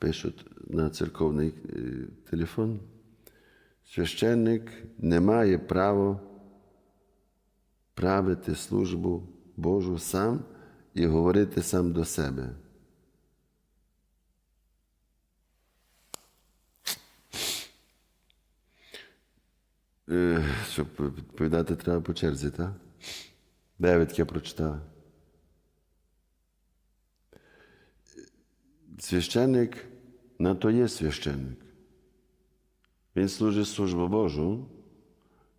пишуть на церковний е, телефон. Священник не має права правити службу Божу сам і говорити сам до себе. Е, Щоб відповідати, треба по черзі, так? Де ви таке Священник на то є священник. Він служить службу Божу,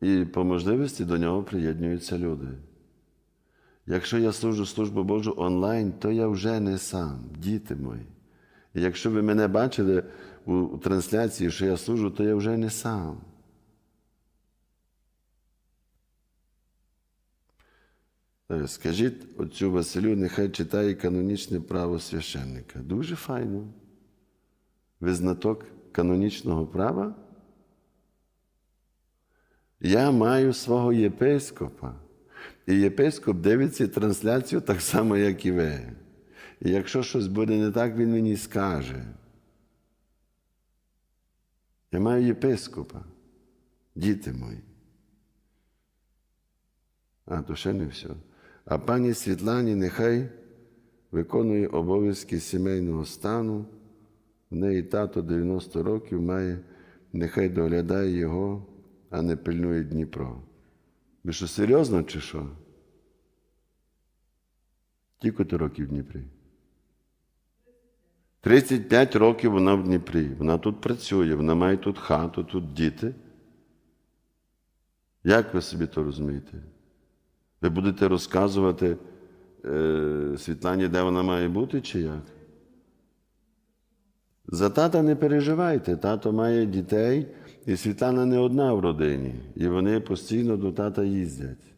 і по можливості до нього приєднуються люди. Якщо я служу службу Божу онлайн, то я вже не сам, діти мої. І якщо ви мене бачили у, трансляції, що я служу, то я вже не сам. Скажіть отцю Василю, нехай читає канонічне право священника. Дуже файно. Ви знаток канонічного права? Я маю свого єпископа. І єпископ дивиться трансляцію так само, як і ви. І якщо щось буде не так, він мені скаже. Я маю єпископа, діти мої. А, то ще не все. А пані Світлані нехай виконує обов'язки сімейного стану. В неї тато 90 років має, нехай доглядає його, а не пильнує Дніпро. Ви що, серйозно чи що? Скільки ти років в Дніпрі? 35 років вона в Дніпрі. Вона тут працює, вона має тут хату, тут діти. Як ви собі то розумієте? Ви будете розказувати е, Світлані, де вона має бути, чи як? За тата не переживайте, тато має дітей, і Світлана не одна в родині, і вони постійно до тата їздять.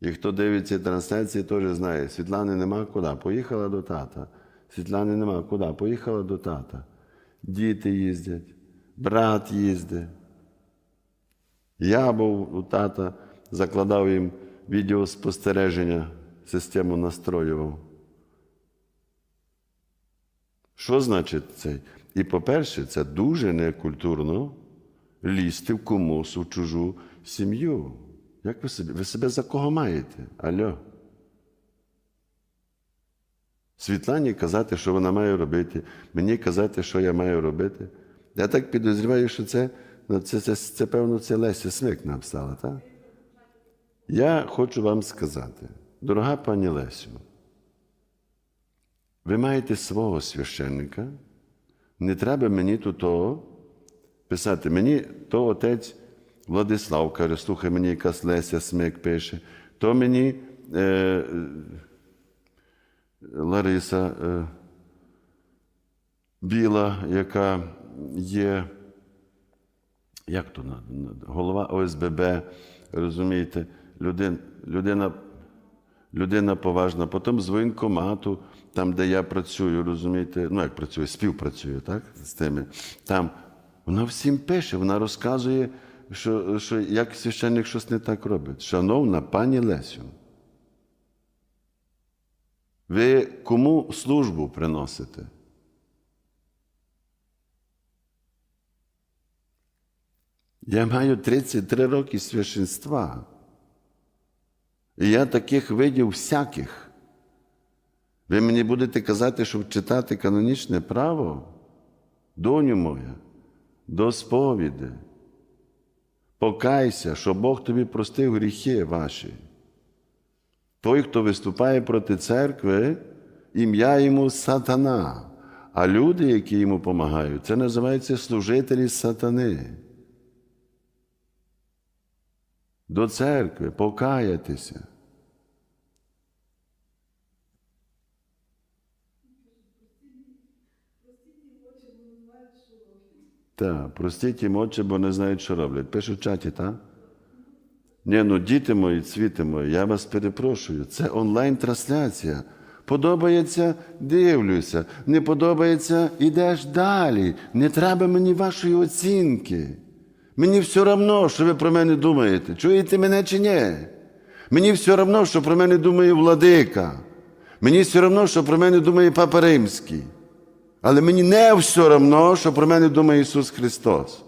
І хто дивиться трансляції, теж знає, Світлани нема куди, поїхала до тата. Світлани нема куди, поїхала до тата. Діти їздять, брат їздить. Я був у тата, закладав їм відеоспостереження, систему настроював. Що значить це? І по-перше, це дуже некультурно лізти в комусь у чужу сім'ю. Як ви собі? Ви себе за кого маєте? Альо? Світлані казати, що вона має робити, мені казати, що я маю робити. Я так підозрюваю, що це, ну, це, це, це, певно, це Леся Смик написала, так? Я хочу вам сказати, дорога пані Лесю, ви маєте свого священника, не треба мені тут того писати. Мені то отець Владислав каже, слухай, мені якась Леся Смик пише, то мені е, Лариса е, Біла, яка є, як то голова ОСББ, розумієте, людина, людина, людина поважна, потім з воєнкомату, там, де я працюю, розумієте, ну як працюю, співпрацюю, так, з тими. Там вона всім пише, вона розказує, що, що як священник щось не так робить. Шановна пані Лесю, ви кому службу приносите? Я маю 33 роки священства. І я таких видів всяких. Ви мені будете казати, щоб читати канонічне право, доню моя, до сповіди. Покайся, що Бог тобі простив гріхи ваші. Той, хто виступає проти церкви, ім'я йому сатана. А люди, які йому допомагають, це називається служителі сатани. До церкви покаятися. Так, простіть їм очі, бо не знають, що роблять. Пишуть в чаті, так? Ні, ну діти мої, цвіти мої, я вас перепрошую. Це онлайн-трансляція. Подобається, дивлюся. Не подобається, ідеш далі. Не треба мені вашої оцінки. Мені все одно, що ви про мене думаєте. Чуєте мене чи ні? Мені все одно, що про мене думає владика. Мені все одно, що про мене думає Папа Римський. Але мені не все одно, що про мене думає Ісус Христос.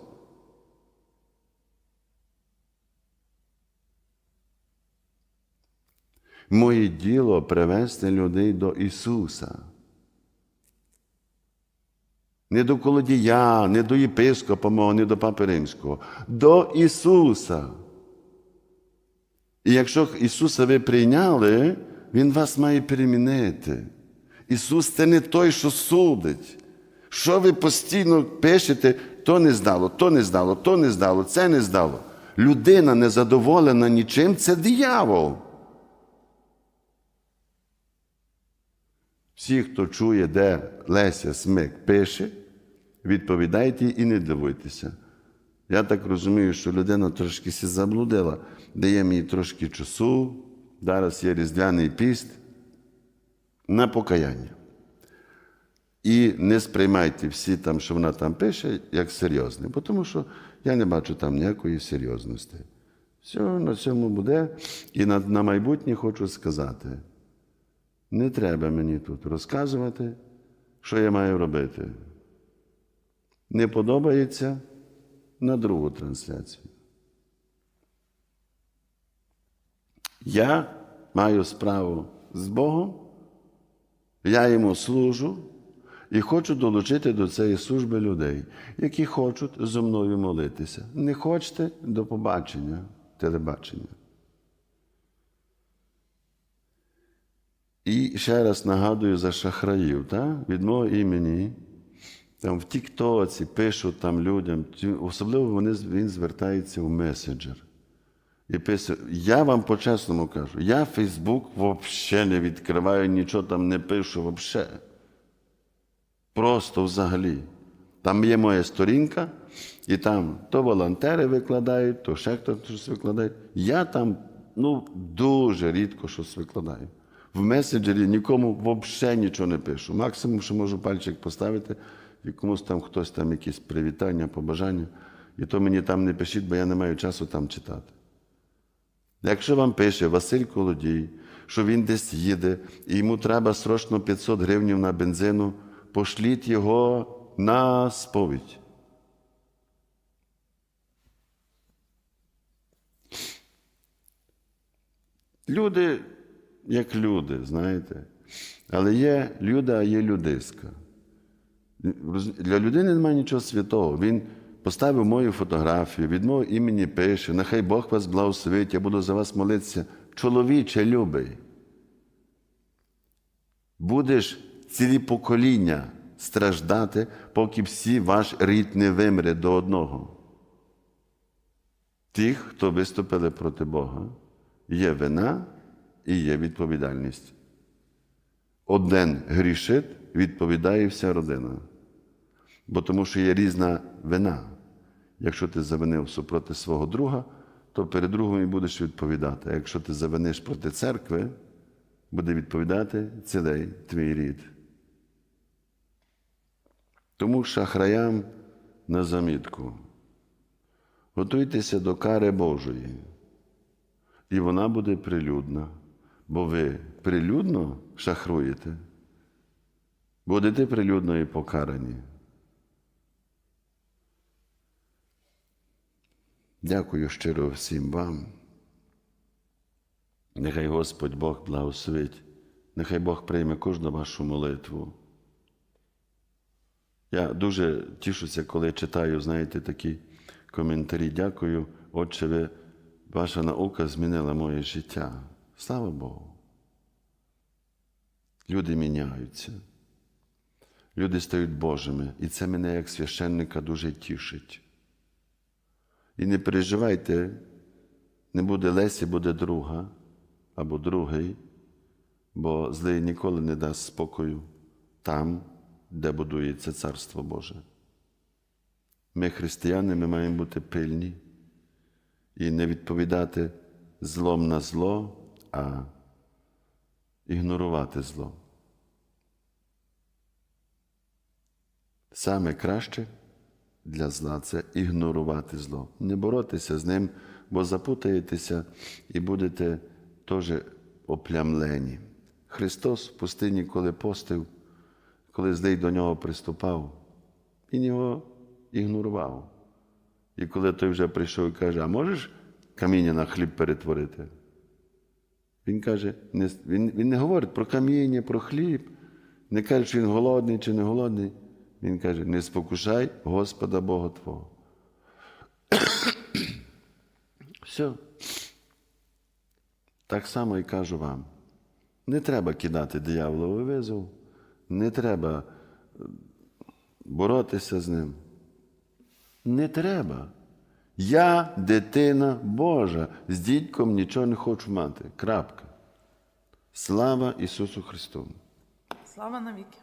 Моє діло привести людей до Ісуса. Не до колодія, не до єпископа мого, не до Папи Римського, до Ісуса. І якщо Ісуса ви прийняли, Він вас має перемінити. Ісус це не той, що судить. Що ви постійно пишете, то не здало, то не здало, то не здало, це не здало. Людина незадоволена нічим це диявол. Всі, хто чує, де Леся Смик пише, відповідайте і не дивуйтеся. Я так розумію, що людина трошки сі заблудила, даємо їй трошки часу. Зараз є різдвяний піст на покаяння. І не сприймайте всі там, що вона там пише, як серйозне, тому що я не бачу там ніякої серйозності. Все на цьому буде. І на, на майбутнє хочу сказати: не треба мені тут розказувати, що я маю робити. Не подобається на другу трансляцію. Я маю справу з Богом, я йому служу і хочу долучити до цієї служби людей, які хочуть зо мною молитися. Не хочете до побачення, телебачення. І ще раз нагадую за шахраїв, та? від мого імені. Там в Тіктоці пишуть там людям, особливо вони, він звертається в меседжер. І пише, я вам по-чесному кажу, я Фейсбук взагалі не відкриваю, нічого там не пишу взагалі. Просто взагалі. Там є моя сторінка, і там то волонтери викладають, то ще хтось щось викладає. Я там ну, дуже рідко щось викладаю. В меседжері нікому взагалі нічого не пишу. Максимум, що можу пальчик поставити, і комусь там хтось там якісь привітання, побажання. І то мені там не пишіть, бо я не маю часу там читати. Якщо вам пише Василь Колодій, що він десь їде, і йому треба срочно 500 гривень на бензину, пошліть його на сповідь. Люди, як люди, знаєте. Але є люда, а є людиська. Для людини немає нічого святого. Він поставив мою фотографію, від мого імені пише, нехай Бог вас благословить, я буду за вас молитися. Чоловіче любий. Будеш цілі покоління страждати, поки всі ваш рід не вимре до одного. Тих, хто виступили проти Бога, є вина і є відповідальність. Один грішить, відповідає вся родина. Бо тому що є різна вина. Якщо ти завинив супроти свого друга, то перед другом і будеш відповідати. А якщо ти завиниш проти церкви, буде відповідати цілий твій рід. Тому шахраям на замітку. Готуйтеся до кари Божої. І вона буде прилюдна, бо ви прилюдно шахруєте, будете прилюдно і покарані. Дякую щиро всім вам. Нехай Господь Бог благословить, нехай Бог прийме кожну вашу молитву. Я дуже тішуся, коли читаю, знаєте, такі коментарі. Дякую, Отче, ви, ваша наука змінила моє життя. Слава Богу. Люди міняються. Люди стають Божими. І це мене як священника дуже тішить. І не переживайте, не буде Лесі, буде друга або другий, бо злий ніколи не дасть спокою там, де будується Царство Боже. Ми, християни, ми маємо бути пильні і не відповідати злом на зло, а ігнорувати зло. Саме краще для зла це ігнорувати зло, не боротися з ним, бо запутаєтеся і будете теж оплямлені. Христос в пустині, коли постив, коли злий до нього приступав, він його ігнорував. І коли той вже прийшов і каже, а можеш каміння на хліб перетворити? Він каже, він, він не говорить про каміння, про хліб, не каже, що він голодний чи не голодний. Він каже, не спокушай Господа Бога Твого. Все. Так само і кажу вам. Не треба кидати дияволовий визов, не треба е, боротися з ним. Не треба. Я дитина Божа, з дідьком нічого не хочу мати. Крапка. Слава Ісусу Христу! Слава навіки.